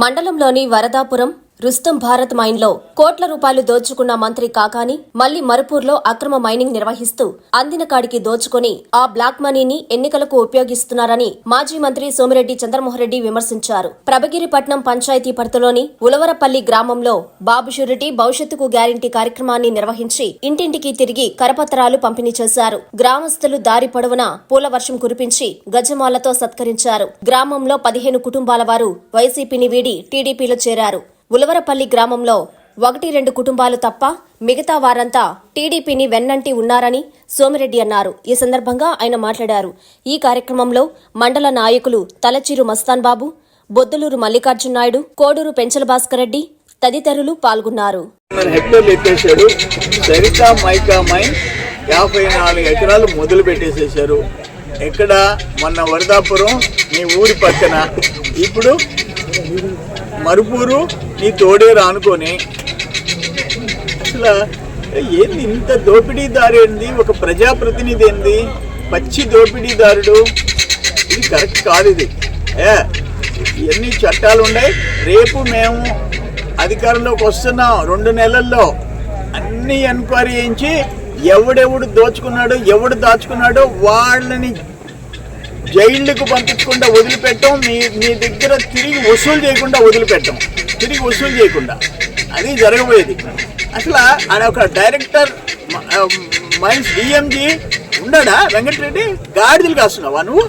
మండలంలోని వరదాపురం రుస్తం భారత్ మైన్లో కోట్ల రూపాయలు దోచుకున్న మంత్రి కాకాని మళ్ళీ మరుపూర్లో అక్రమ మైనింగ్ నిర్వహిస్తూ అందిన కాడికి దోచుకుని ఆ బ్లాక్ మనీని ఎన్నికలకు ఉపయోగిస్తున్నారని మాజీ మంత్రి సోమిరెడ్డి చంద్రమోహన్రెడ్డి విమర్శించారు. ప్రభగిరిపట్నం పంచాయతీ పరిధిలోని ఉలవరపల్లి గ్రామంలో బాబు షూరిటీ భవిష్యత్తుకు గ్యారంటీ కార్యక్రమాన్ని నిర్వహించి ఇంటింటికి తిరిగి కరపత్రాలు పంపిణీ చేశారు. గ్రామస్తులు దారి పొడవునా పూల వర్షం కురిపించి గజమాలతో సత్కరించారు. గ్రామంలో పదిహేను కుటుంబాల వారు వైసీపీని వీడి టీడీపీలో చేరారు. ఉలవరపల్లి గ్రామంలో ఒకటి రెండు కుటుంబాలు తప్ప మిగతా వారంతా టీడీపీని వెన్నంటి ఉన్నారని సోమిరెడ్డి అన్నారు. ఈ సందర్భంగా ఆయన మాట్లాడారు. ఈ కార్యక్రమంలో మండల నాయకులు తలచిరు మస్తాన్ బాబు బొద్దులూరు మల్లికార్జున నాయుడు కోడూరు పెంచల భాస్కర్ రెడ్డి తదితరులు పాల్గొన్నారు. యాభై నాలుగు ఎకరాలు మొదలు పెట్టేసేసారు ఎక్కడ? మొన్న వరదాపురం మీ ఊరి పక్కన. ఇప్పుడు మరుపూరు నీ తోడే రానుకొని. అసలు ఏంది ఇంత దోపిడీదారు ఏంది? ఒక ప్రజాప్రతినిధి ఏంది? పచ్చి దోపిడీదారుడు. ఇది కరెక్ట్ కాదు ఇది. ఏ ఎన్ని చట్టాలు ఉన్నాయి? రేపు మేము అధికారంలోకి వస్తున్నాం రెండు నెలల్లో. అన్ని ఎంక్వైరీ చేయించి ఎవడెవడు దోచుకున్నాడు ఎవడు దాచుకున్నాడో వాళ్ళని జైళ్ళకు పంపించకుండా వదిలిపెట్టం. మీ మీ దగ్గర తిరిగి వసూలు చేయకుండా వదిలిపెట్టం. తిరిగి వసూలు చేయకుండా. అది జరగబోయేది. అసలు ఆయన ఒక డైరెక్టర్ మైన్స్ డిఎంజీ ఉండడా? వెంకటరెడ్డి గాడిదలు కాస్తున్నావా నువ్వు?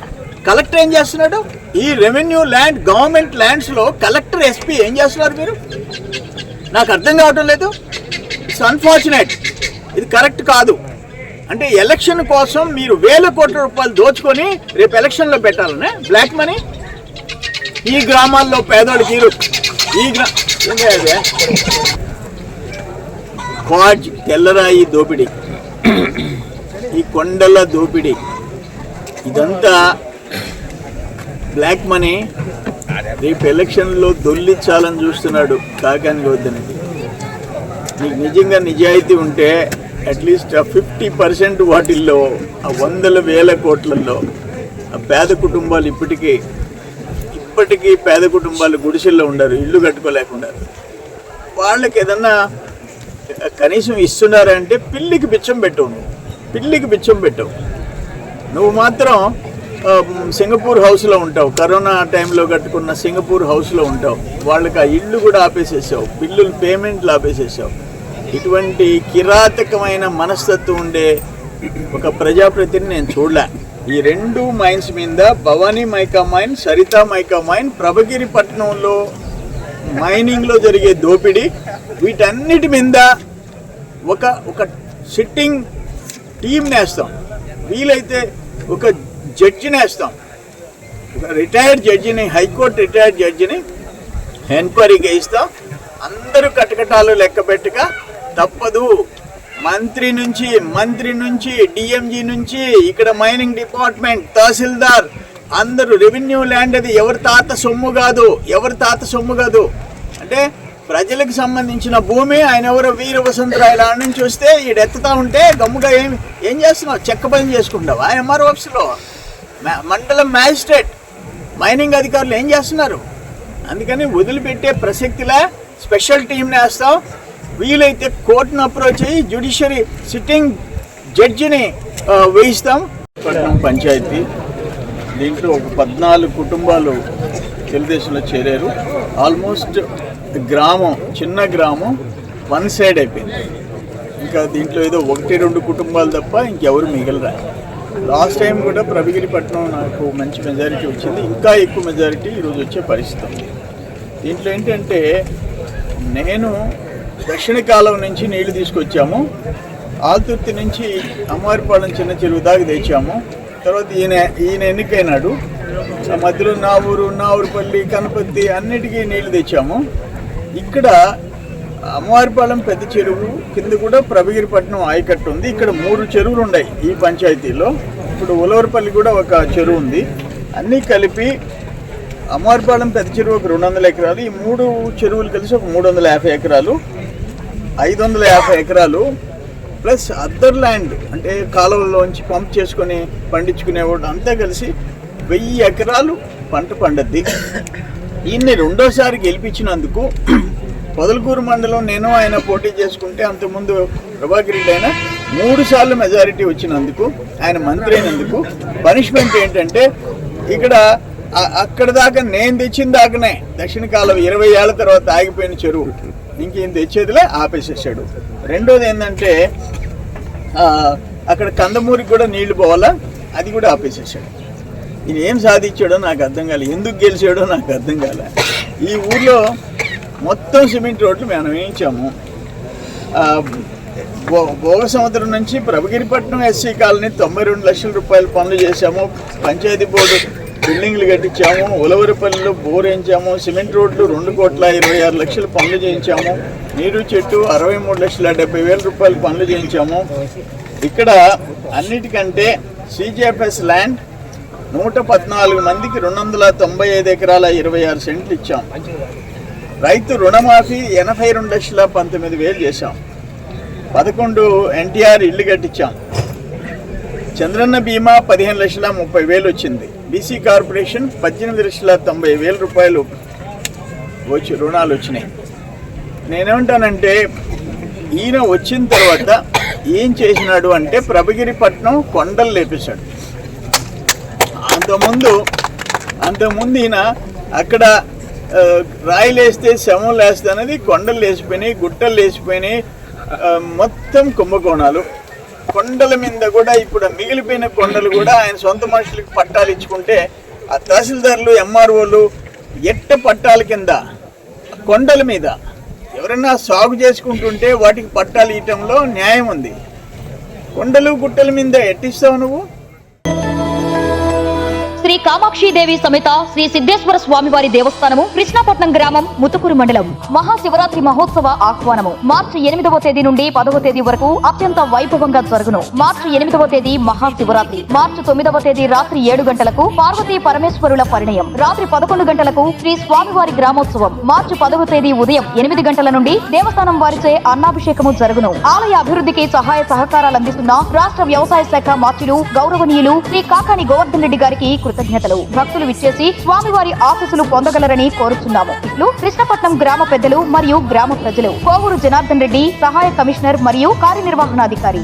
కలెక్టర్ ఏం చేస్తున్నాడు? ఈ రెవెన్యూ ల్యాండ్ గవర్నమెంట్ ల్యాండ్స్లో కలెక్టర్ ఎస్పీ ఏం చేస్తున్నారు మీరు? నాకు అర్థం కావటం లేదు. It's unfortunate. ఇది కరెక్ట్ కాదు. అంటే ఎలక్షన్ కోసం మీరు వేల కోట్ల రూపాయలు దోచుకొని రేపు ఎలక్షన్లో పెట్టాలనే? Black money? ఈ గ్రామాల్లో పేదోడికి ఇరు. క్వాడ్జ్ తెల్లరాయి దోపిడీ. ఈ కొండల దోపిడీ. ఇదంతా బ్లాక్ మనీ. రేపు ఎలక్షన్లో దొల్లించాలని చూస్తున్నాడు కాకాని వద్దనేది నీకు నిజంగా నిజాయితీ ఉంటే అట్లీస్ట్ ఆ ఫిఫ్టీ పర్సెంట్ వాటిల్లో ఆ వందల వేల కోట్లలో ఆ పేద కుటుంబాలు ఇప్పటికీ ఇప్పటికీ పేద కుటుంబాలు గుడిసెల్లో ఉండరు ఇల్లు కట్టుకోలేకుండా వాళ్ళకి ఏదన్నా కనీసం ఇస్తున్నారంటే పిల్లికి బిచ్చం పెట్టవు నువ్వు పిల్లికి బిచ్చం పెట్టవు నువ్వు మాత్రం సింగపూర్ హౌస్లో ఉంటావు కరోనా టైంలో కట్టుకున్న సింగపూర్ హౌస్లో ఉంటావు. వాళ్ళకి ఆ ఇల్లు కూడా ఆపేసేసావు బిల్లులు పేమెంట్లు ఆపేసేసావు. ఇటువంటి కిరాతకమైన మనస్తత్వం ఉండే ఒక ప్రజాప్రతిని నేను చూడలే. ఈ రెండు మైన్స్ మీద Bhavani mica mine Saritha mica mine Prabhagiri పట్టణంలో మైనింగ్లో జరిగే దోపిడీ వీటన్నిటి మీద ఒక ఒక సిట్టింగ్ టీం నేస్తాం. వీలైతే ఒక జడ్జి వేస్తాం ఒక రిటైర్డ్ జడ్జిని హైకోర్టు రిటైర్డ్ జడ్జిని ఎంక్వైరీకి వేయిస్తాం అందరూ కటకటాలు లెక్క పెట్టక తప్పదు. మంత్రి నుంచి మంత్రి నుంచి డిఎంజీ నుంచి ఇక్కడ మైనింగ్ డిపార్ట్మెంట్ తహసీల్దార్ అందరూ రెవెన్యూ ల్యాండ్ అది ఎవరి తాత సొమ్ము కాదు ఎవరి తాత సొమ్ము కాదు. అంటే ప్రజలకు సంబంధించిన భూమి ఆయన ఎవరో వీర వసంతరాయల నుంచి వస్తే ఈడెత్తుతా ఉంటే గమ్ముగా ఏం ఏం చేస్తున్నావు? చెక్క పని ఆయన ఎంఆర్ ఆఫీస్లో? మండలం మ్యాజిస్ట్రేట్ మైనింగ్ అధికారులు ఏం చేస్తున్నారు? అందుకని వదిలిపెట్టే ప్రసక్తిలా స్పెషల్ టీంని వేస్తాం వీలైతే కోర్టును అప్రోచ్ అయ్యి జ్యుడిషియరీ సిట్టింగ్ జడ్జిని వేయిస్తాం. పట్నం పంచాయతీ. దీంట్లో ఒక పద్నాలుగు కుటుంబాలు తెలుగుదేశంలో చేరారు. ఆల్మోస్ట్ గ్రామం చిన్న గ్రామం వన్ సైడ్ అయిపోయింది. ఇంకా దీంట్లో ఏదో ఒకటి రెండు కుటుంబాలు తప్ప ఇంకెవరు మిగలరా. లాస్ట్ టైం కూడా ప్రభగిరిపట్నం నాకు మంచి మెజారిటీ వచ్చింది. ఇంకా ఎక్కువ మెజారిటీ ఈరోజు వచ్చే పరిస్థితి దీంట్లో ఏంటంటే నేను దక్షిణ కాలం నుంచి నీళ్ళు తీసుకొచ్చాము. ఆల్తుర్తి నుంచి అమ్మారిపాలెం చిన్న చెరువు దాకా తెచ్చాము. తర్వాత ఈయన ఈయన ఎన్నికైనాడు. మధ్యలో నా ఊరు నా ఊరుపల్లి కనపత్తి అన్నిటికీ నీళ్ళు తెచ్చాము. ఇక్కడ అమ్మవారిపాలెం పెద్ద చెరువు కింద కూడా ప్రభగిరిపట్నం ఆయకట్టు ఉంది. ఇక్కడ మూడు చెరువులు ఉన్నాయి ఈ పంచాయతీలో. ఇప్పుడు ఉలవరపల్లి కూడా ఒక చెరువు ఉంది. అన్నీ కలిపి అమ్మవారిపాలెం పెద్ద చెరువు ఒక రెండు వందల ఎకరాలు ఈ మూడు చెరువులు కలిసి ఒక మూడు వందల యాభై ఎకరాలు. ఐదు వందల యాభై ఎకరాలు ప్లస్ అదర్ ల్యాండ్ అంటే కాలువల్లోంచి పంప్ చేసుకొని పండించుకునేవాడు అంతా కలిసి వెయ్యి ఎకరాలు పంట పండద్ది. ఈయన్ని రెండోసారి గెలిపించినందుకు పొదలకూరు మండలం నేను ఆయన పోటీ చేసుకుంటే అంతకుముందు ప్రభాకర్ రెడ్డి ఆయన మూడు సార్లు మెజారిటీ వచ్చినందుకు ఆయన మంత్రి అయినందుకు పనిష్మెంట్ ఏంటంటే ఇక్కడ అక్కడ దాకా నేను తెచ్చిన దాకానే దక్షిణ కాలం ఇరవై ఏళ్ళ తర్వాత ఆగిపోయిన చెరువు. ఇంకేం తెచ్చేదిలే ఆపేసేసాడు. రెండోది ఏంటంటే అక్కడ కందమూరికి కూడా నీళ్ళు పోవాలా? అది కూడా ఆపేసేసాడు. ఈయన ఏం సాధించాడో నాకు అర్థం కాలేదు ఎందుకు గెలిచాడో నాకు అర్థం కాలే. ఈ ఊర్లో మొత్తం సిమెంట్ రోడ్లు మనం వేయించాము. భోగ సంవత్సరం నుంచి ప్రభగిరిపట్నం ఎస్సీ కాలనీ తొంభై రెండు లక్షల రూపాయల పనులు చేశాము. పంచాయతీ బోర్డు బిల్డింగ్లు కట్టించాము ఉలవరిపల్లిలో బోర్ వేయించాము సిమెంట్ రోడ్లు రెండు కోట్ల ఇరవై ఆరు లక్షలు పనులు చేయించాము నీరు చెట్టు అరవై మూడు లక్షల డెబ్బై వేల రూపాయలు పనులు చేయించాము. ఇక్కడ అన్నిటికంటే సిజిఎఫ్ఎస్ ల్యాండ్ నూట పద్నాలుగు మందికి రెండు వందల తొంభై ఐదు ఎకరాల ఇరవై ఆరు సెంట్లు ఇచ్చాం. రైతు రుణమాఫీ ఎనభై రెండు లక్షల పంతొమ్మిది వేలు చేశాం. పదకొండు ఎన్టీఆర్ ఇల్లు కట్టించాం. చంద్రన్న బీమా పదిహేను లక్షల ముప్పై వేలు వచ్చింది. బీసీ కార్పొరేషన్ పద్దెనిమిది లక్షల తొంభై వేల రూపాయలు వచ్చి రుణాలు వచ్చినాయి. నేనేమంటానంటే ఈయన వచ్చిన తర్వాత ఏం చేసినాడు అంటే ప్రభగిరిపట్నం కొండలు లేపేశాడు. అంతకుముందు అంతకుముందు ఈయన అక్కడ ఆ, రాయిలు వేస్తే శవం లేస్తే అనేది కొండలు లేచిపోయినాయి గుట్టలు లేచిపోయినాయి మొత్తం కుంభకోణాలు. కొండల మీద కూడా ఇప్పుడు మిగిలిపోయిన కొండలు కూడా ఆయన సొంత మనుషులకు పట్టాలు ఇచ్చుకుంటే ఆ తహసీల్దార్లు ఎంఆర్ఓలు ఎట్ట పట్టాల కింద? కొండల మీద. ఎవరైనా సాగు చేసుకుంటుంటే వాటికి పట్టాలు ఇవ్వటంలో న్యాయం ఉంది. కొండలు గుట్టల మీద ఎట్టిస్తావు నువ్వు? శ్రీ కామాక్షిదేవి సమేత శ్రీ సిద్ధేశ్వర స్వామివారి దేవస్థానము కృష్ణాపట్నం గ్రామం ముతుకూరు మండలం. మహాశివరాత్రి మహోత్సవ ఆహ్వానము. మార్చి ఎనిమిదవ తేదీ నుండి పదవ తేదీ వరకు అత్యంత వైభవంగా జరుగును. మార్చి ఎనిమిదవ తేదీ మహాశివరాత్రి. మార్చి తొమ్మిదవ తేదీ రాత్రి ఏడు గంటలకు పార్వతీ పరమేశ్వరుల పరిణయం. రాత్రి పదకొండు గంటలకు శ్రీ స్వామివారి గ్రామోత్సవం. మార్చి పదవ తేదీ ఉదయం ఎనిమిది గంటల నుండి దేవస్థానం వారిచే అన్నాభిషేకము జరుగును. ఆలయ అభివృద్ధికి సహాయ సహకారాలు అందిస్తున్న రాష్ట్ర వ్యవసాయ శాఖ మార్చులు గౌరవనీయులు శ్రీ కాకాని గోవర్ధన్ రెడ్డి గారికి కృతజ్ఞతలు. భక్తులు విచ్చేసి స్వామివారి ఆశీస్సులు పొందగలరని కోరుతున్నాము ఇట్లు కృష్ణపట్నం గ్రామ పెద్దలు మరియు గ్రామ ప్రజలు. కోవూరు జనార్దన్ రెడ్డి సహాయ కమిషనర్ మరియు కార్యనిర్వహణాధికారి.